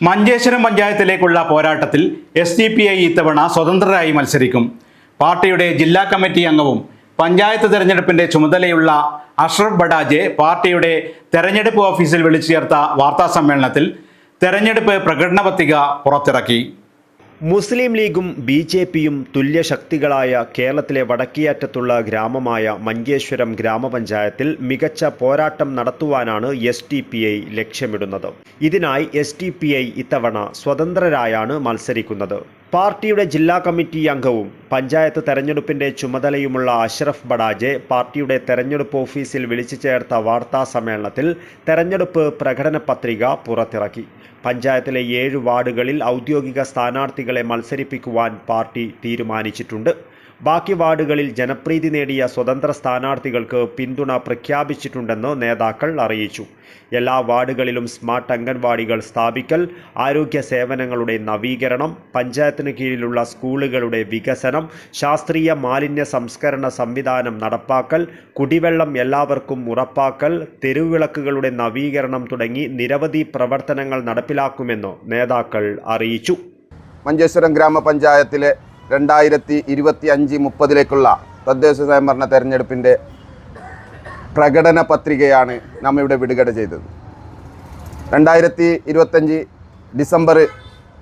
മഞ്ചേശ്വരം പഞ്ചായത്തിലേക്കുള്ള പോരാട്ടത്തിൽ S D P I ഇത്തവണ സ്വതന്ത്രരായി മത്സരിക്കും. പാർട്ടിയുടെ ജില്ലാ കമ്മിറ്റി അംഗവും പഞ്ചായത്ത് തെരഞ്ഞെടുപ്പിന്റെ ചുമതലയുള്ള അഷ്റഫ് ബഡാജെ പാർട്ടിയുടെ തെരഞ്ഞെടുപ്പ് ഓഫീസിൽ വിളിച്ചു ചേർത്ത വാർത്താസമ്മേളനത്തിൽ തെരഞ്ഞെടുപ്പ് പ്രകടന പത്രിക പുറത്തിറക്കി. മുസ്ലിം ലീഗും ബി ജെ പിയും തുല്യശക്തികളായ കേരളത്തിലെ വടക്കേയറ്റത്തുള്ള ഗ്രാമമായ മഞ്ചേശ്വരം ഗ്രാമപഞ്ചായത്തിൽ മികച്ച പോരാട്ടം നടത്തുവാനാണ് എസ് ടി പി ഐ ലക്ഷ്യമിടുന്നത്. ഇതിനായി എസ് ടി പി ഐ ഇത്തവണ സ്വതന്ത്രരായാണ് മത്സരിക്കുന്നത്. പാർട്ടിയുടെ ജില്ലാ കമ്മിറ്റി അംഗവും പഞ്ചായത്ത് തെരഞ്ഞെടുപ്പിന്റെ ചുമതലയുമുള്ള അഷ്റഫ് ബഡാജെ പാർട്ടിയുടെ തെരഞ്ഞെടുപ്പ് ഓഫീസിൽ വിളിച്ചു ചേർത്ത വാർത്താ സമ്മേളനത്തിൽ തെരഞ്ഞെടുപ്പ് പ്രകടന പത്രിക പുറത്തിറക്കി. പഞ്ചായത്തിലെ ഏഴ് വാർഡുകളിൽ ഔദ്യോഗിക സ്ഥാനാർത്ഥികളെ മത്സരിപ്പിക്കുവാൻ പാർട്ടി തീരുമാനിച്ചിട്ടുണ്ട്. ബാക്കി വാർഡുകളിൽ ജനപ്രീതി നേടിയ സ്വതന്ത്ര സ്ഥാനാർത്ഥികൾക്ക് പിന്തുണ പ്രഖ്യാപിച്ചിട്ടുണ്ടെന്ന് നേതാക്കൾ അറിയിച്ചു. എല്ലാ വാർഡുകളിലും സ്മാർട്ട് അംഗൻവാടികൾ സ്ഥാപിക്കൽ ആരോഗ്യ സേവനങ്ങളുടെ നവീകരണം പഞ്ചായത്തിന് കീഴിലുള്ള സ്കൂളുകളുടെ വികസനം ശാസ്ത്രീയ മാലിന്യ സംസ്കരണ സംവിധാനം നടപ്പാക്കൽ കുടിവെള്ളം എല്ലാവർക്കും ഉറപ്പാക്കൽ തെരുവിളക്കുകളുടെ നവീകരണം തുടങ്ങി നിരവധി പ്രവർത്തനങ്ങൾ നടപ്പിലാക്കുമെന്ന് നേതാക്കൾ അറിയിച്ചു. മഞ്ചേശ്വരം ഗ്രാമപഞ്ചായത്തിലെ രണ്ടായിരത്തി ഇരുപത്തി അഞ്ച് മുപ്പതിലേക്കുള്ള തദ്ദേശ സ്വയംഭരണ തെരഞ്ഞെടുപ്പിന്റെ പ്രകടന പത്രികയാണ് നാം ഇവിടെ വിടുകട ചെയ്തത്. രണ്ടായിരത്തി ഇരുപത്തഞ്ച് ഡിസംബർ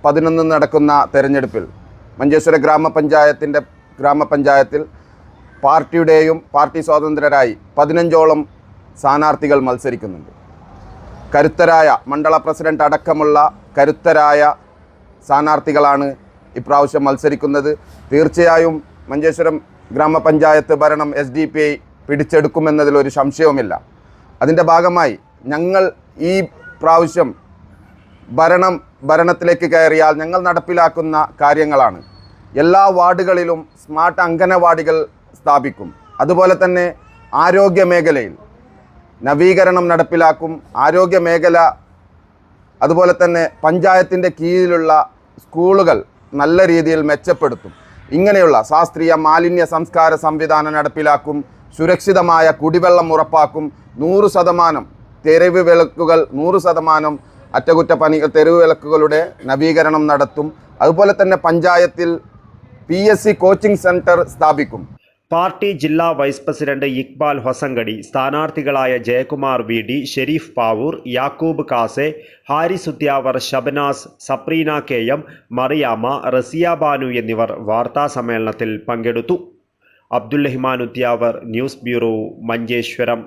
പതിനൊന്ന് നടക്കുന്ന തെരഞ്ഞെടുപ്പിൽ മഞ്ചേശ്വര ഗ്രാമപഞ്ചായത്തിന്റെ ഗ്രാമപഞ്ചായത്തിൽ പാർട്ടിയുടെയും പാർട്ടി സ്വതന്ത്രരായി പതിനഞ്ചോളം സ്ഥാനാർത്ഥികൾ മത്സരിക്കുന്നുണ്ട്. കരുത്തരായ മണ്ഡല പ്രസിഡന്റ് അടക്കമുള്ള കരുത്തരായ സ്ഥാനാർത്ഥികളാണ് ഇപ്രാവശ്യം മത്സരിക്കുന്നത് തീർച്ചയായും മഞ്ചേശ്വരം ഗ്രാമപഞ്ചായത്ത് ഭരണം എസ് ഡി പി ഐ പിടിച്ചെടുക്കുമെന്നതിൽ ഒരു സംശയവുമില്ല. അതിന്റെ ഭാഗമായി ഞങ്ങൾ ഈ പ്രാവശ്യം ഭരണം ഭരണത്തിലേക്ക് കയറിയാൽ ഞങ്ങൾ നടപ്പിലാക്കുന്ന കാര്യങ്ങളാണ്. എല്ലാ വാർഡുകളിലും സ്മാർട്ട് അംഗനവാടികൾ സ്ഥാപിക്കും. അതുപോലെ തന്നെ ആരോഗ്യ മേഖലയിൽ നവീകരണം നടപ്പിലാക്കും. ആരോഗ്യ മേഖല അതുപോലെ തന്നെ പഞ്ചായത്തിന്റെ കീഴിലുള്ള സ്കൂളുകൾ നല്ല രീതിയിൽ മെച്ചപ്പെടുത്തും. ഇങ്ങനെയുള്ള ശാസ്ത്രീയ മാലിന്യ സംസ്കാര സംവിധാനം നടപ്പിലാക്കും സുരക്ഷിതമായ കുടിവെള്ളം ഉറപ്പാക്കും നൂറ് ശതമാനം തെരുവ് വിളക്കുകൾ നൂറ് ശതമാനം അറ്റകുറ്റപ്പണി തെരുവ് വിളക്കുകളുടെ നവീകരണം നടത്തും. അതുപോലെ തന്നെ പഞ്ചായത്തിൽ പി എസ് സി സെന്റർ സ്ഥാപിക്കും. പാർട്ടി ജില്ലാ vice president Iqbal Hosangadi സ്ഥാനാർത്ഥികളായ Jayakumar V D Sharif Pavoor Yakub Kase Haris Udyavar Shabanas Sapreena K M Mariyama Rasiya Banu എന്നിവർ വാർത്താ സമ്മേളനത്തിൽ പങ്കെടുത്തു. Abdul Rahman Udyavar news bureau Manjeshwaram.